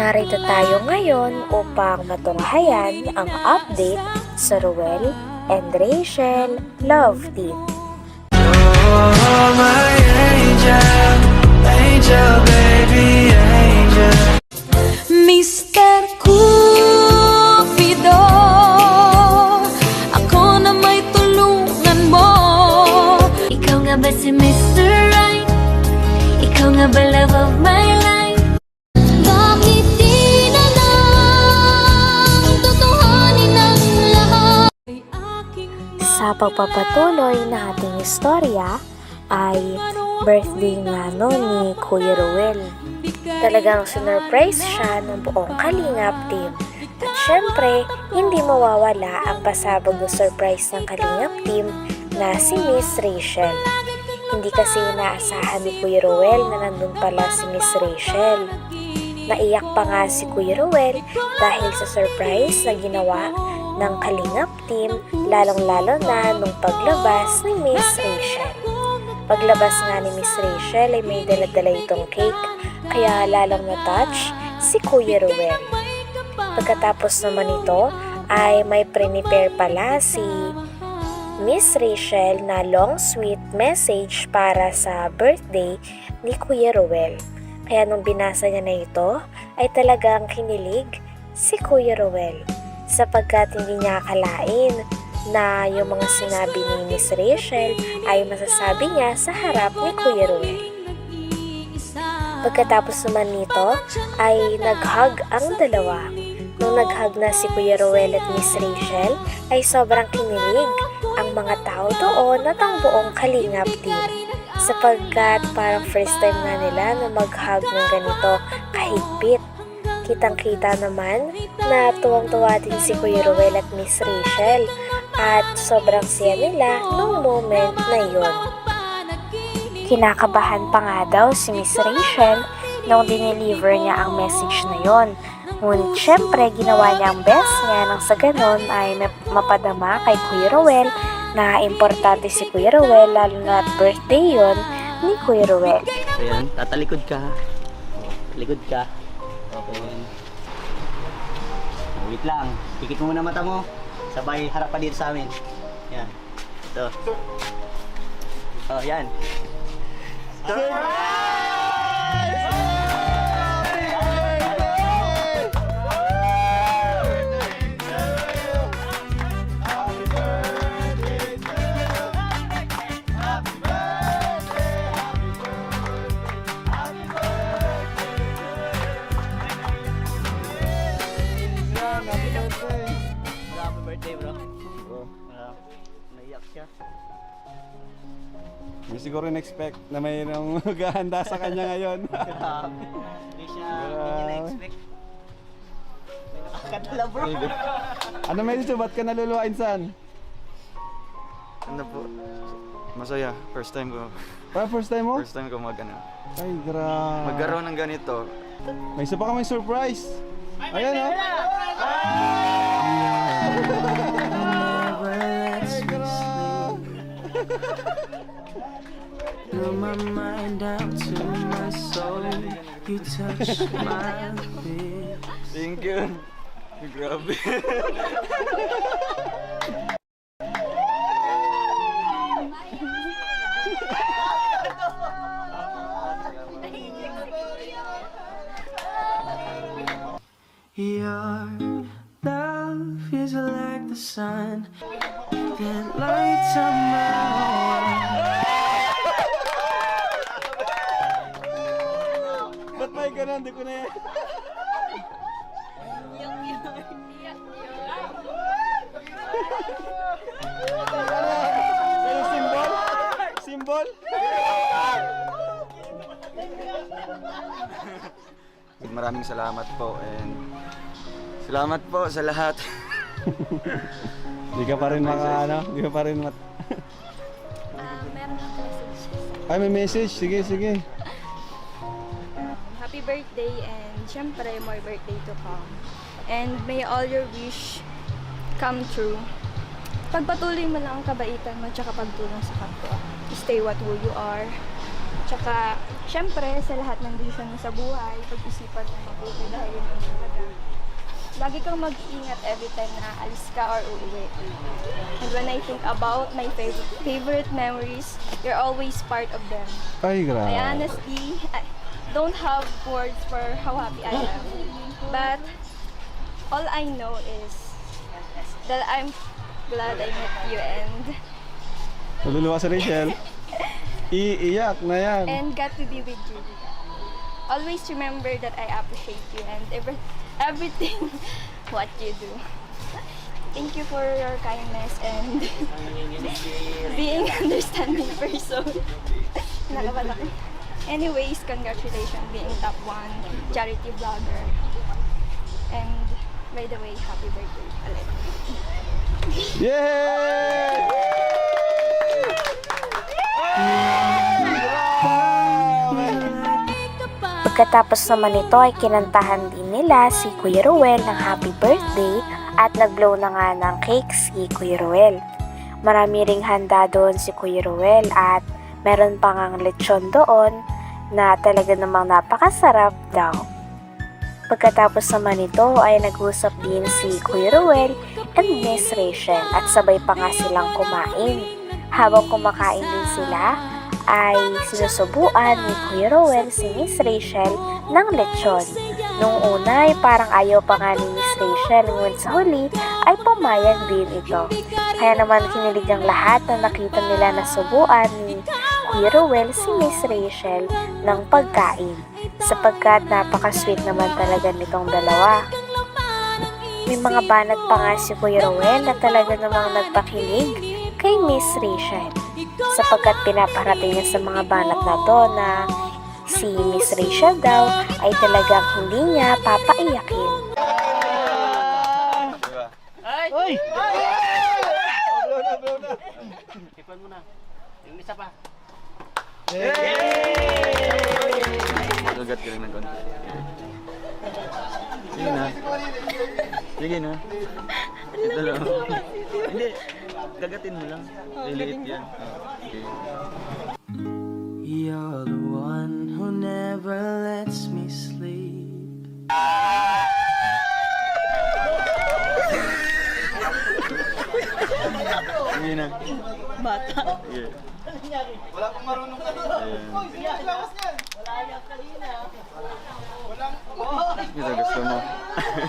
Narito tayo ngayon upang matunghayan ang update sa Ruel and Rachel Love Team. Oh, my angel, Sa pagpapatuloy na ating istorya ay birthday nga no ni Kuya Ruel. Talagang sinurprise siya ng buong Kalingap team. At syempre, hindi mawawala ang pasabog na surprise ng Kalingap team na si Miss Rachel. Hindi kasi inaasahan ni Kuya Ruel na nandun pala si Miss Rachel. Naiyak pa nga si Kuya Ruel dahil sa surprise na ginawa ng Kalingap team lalong-lalo na nung paglabas ni Miss Rachel. Paglabas nga ni Miss Rachel ay may dala-dala itong cake kaya lalong na-touch si Kuya Ruel. Pagkatapos naman ito ay may prepare pala si Miss Rachel na long sweet message para sa birthday ni Kuya Ruel. Kaya nung binasa niya na ito ay talagang kinilig si Kuya Ruel sapagkat hindi niya akalain na yung mga sinabi ni Miss Rachel ay masasabi niya sa harap ni Kuya Ruel. Pagkatapos naman nito ay nag-hug ang dalawa. Nung nag-hug na si Kuya Ruel at Miss Rachel ay sobrang kinilig ang mga tao doon at ang buong Kalingap team. Sapagkat parang first time nga nila na mag-hug ng ganito kahigpit. Kitang-kita naman na tuwang-tuwa din si Kuya Ruel at Miss Rachel at sobrang siya nila nung moment na yun. Kinakabahan pa nga daw si Miss Rachel nung dineliver niya ang message na yon. Ngunit syempre ginawa niya ang best niya nang sa ganon ay map- mapadama kay Kuya Ruel na importante si Kuya Ruel lalo na birthday yon ni Kuya Ruel. So tatalikod ka. Talikod ka. Okay. Wait lang. Pikit mo muna mata mo. Sabay harap pa dito sa amin. Yan. Ito. Oh, yan. Happy Hindi siguro in-expect na may nang maghahanda sa kanya ngayon. Grabe. Hindi siya, hindi niya Grabe. na-expect. May nakakadala, bro. ano may ito? Ba't ka naluluwain san? Ano po? Masaya. First time ko. Para first time mo? First time ko mag ano. Ay, grabe. Magkaroon ng ganito. May isa pa kami surprise. Ayan oh. Through my mind down to my soul, you touch my lips. Thank you. Grabe. Your love is like the sun that lights up my world. Di ko na yan. Ano symbol? Symbol? Maraming salamat po and salamat po sa lahat. Di ka pa rin maka ano? Di ka pa rin mat... meron akong message. Ay, may message. Sige, sige. Birthday and syempre more birthday to come. And may all your wish come true. Pagpatuloy mo lang ang kabaitan mo at pagtulong sa kapwa. Stay what who you are. Tsaka, syempre, sa lahat ng desisyon mo sa buhay, pag-isipan mo mabuti dahil yun ang talaga. Lagi kang mag-iingat every time na alis ka or uuwi. And when I think about my favorite, favorite memories, you're always part of them. Ay, grabe. I honestly I don't have words for how happy I am. But all I know is that I'm glad I met you and Naluluwa si Rachel. Iiyak na yan. and got to be with you. Always remember that I appreciate you and every, everything what you do. Thank you for your kindness and being understanding person. Nakabala ko. Anyways, congratulations being top one charity vlogger. And by the way, happy birthday ulit. Yay! Pagkatapos naman nito ay kinantahan din nila si Kuya Ruel ng happy birthday at nag-blow na nga ng cake si Kuya Ruel. Marami ring handa doon si Kuya Ruel at meron pa ngang lechon doon na talaga namang napakasarap daw. Pagkatapos naman nito ay nag-usap din si Kuya Ruel and Miss Rachel at sabay pa nga silang kumain. Habang kumakain din sila, ay sinusubuan ni Kuya Rowell si Miss Rachel ng lechon. Nung una ay parang ayaw pa nga ni Miss Rachel, ngunit sa huli ay pumayag din ito. Kaya naman kinilig ang lahat na nakita nila na subuan ni Rowell si Miss Rachel ng pagkain sapagkat napaka-sweet naman talaga nitong dalawa. May mga banat pa nga si Kuya Rowell na talaga namang nagpakilig kay Miss Rachel sapagkat pinaparating niya sa mga banat na to na si Miss Rachel daw ay talagang hindi niya papaiyakin. Uy! Tikman mo na. Yung isa pa. Kagat ka lang ng konti. Sige na. Sige na. Ito lang. Hindi. Kagatin mo lang. Liliit yan. Okay. You're the one who never lets me sleep. Sige na. Bata. Sige. Wala pang marunong ka Gusto, gusto mo.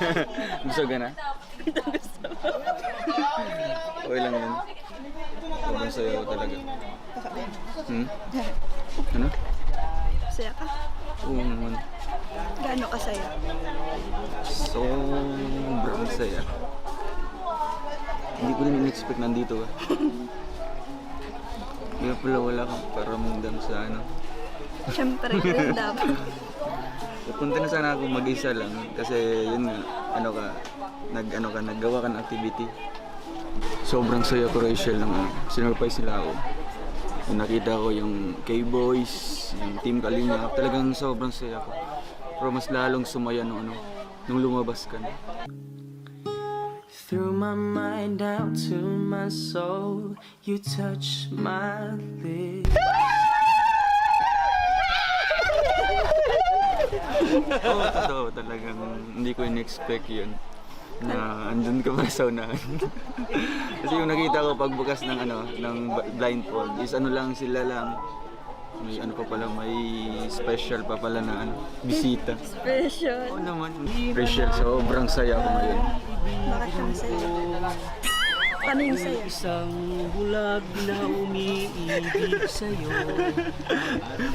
gusto ka na? gusto mo. Okay lang yun. Sobrang sayo talaga. Hmm? Ano? Saya ka? Oo naman. Gaano ka saya? Sobrang saya. Hindi ko rin in-expect nandito ka. Kaya pala wala kang paramdam sa ano. Siyempre, yun dapat. Pupunta na sana ako mag-isa lang kasi yun nga, ano ka, nag ano ka, naggawa ka ng activity. Sobrang saya ko Rachel ng ano, sinurprise nila ako. Nung nakita ko yung K-Boys, yung Team Kalinga, talagang sobrang saya ko. Pero mas lalong sumaya nung ano, nung lumabas ka na. Through my mind down to my soul, you touch my lips. Oo, totoo. Talagang hindi ko in-expect yun. Na andun ka pa sa unahan. Kasi yung nakita ko pagbukas ng ano, ng blindfold is ano lang sila lang. May ano pa pala, may special pa pala na ano, bisita. Special. Oo naman. Special, sobrang saya ko ngayon. Bakit ka masaya? Paano yung saya? Isang bulag na umiibig sa'yo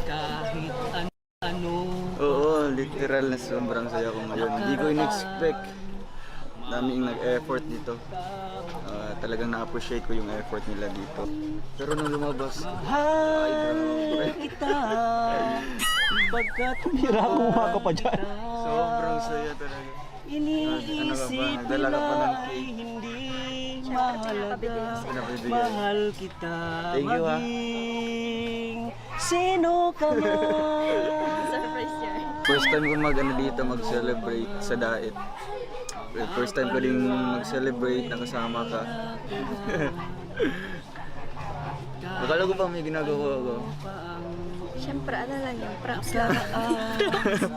Kahit an- ano Oo, literal na sobrang saya ko ngayon. Hindi ko in-expect. Daming nag-effort dito. Ah, talagang na-appreciate ko yung effort nila dito. Pero nung lumabas, ay grabe. Pagkat Hira kumuha ka pa dyan. Sobrang saya talaga. iniisip ng ay hindi mahalaga. Mahal kita Thank you, ah. maging sino ka man Surprise yan. First time ko mag ano dito mag-celebrate sa diet. First time ko din mag-celebrate nakasama ka. Akala ko pa may ginagawa ko. Siyempre, ano lang yung props lang.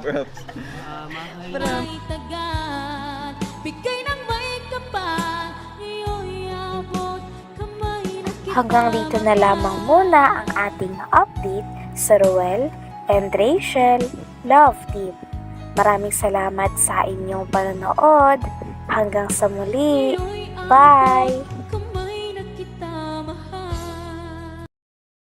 Props. May tagat Bigay ng may kapal Iyo'y abot Kamay na kita Hanggang dito na lamang muna ang ating update sa Ruel and Rachel Love Team. Maraming salamat sa inyong panonood. Hanggang sa muli. Bye!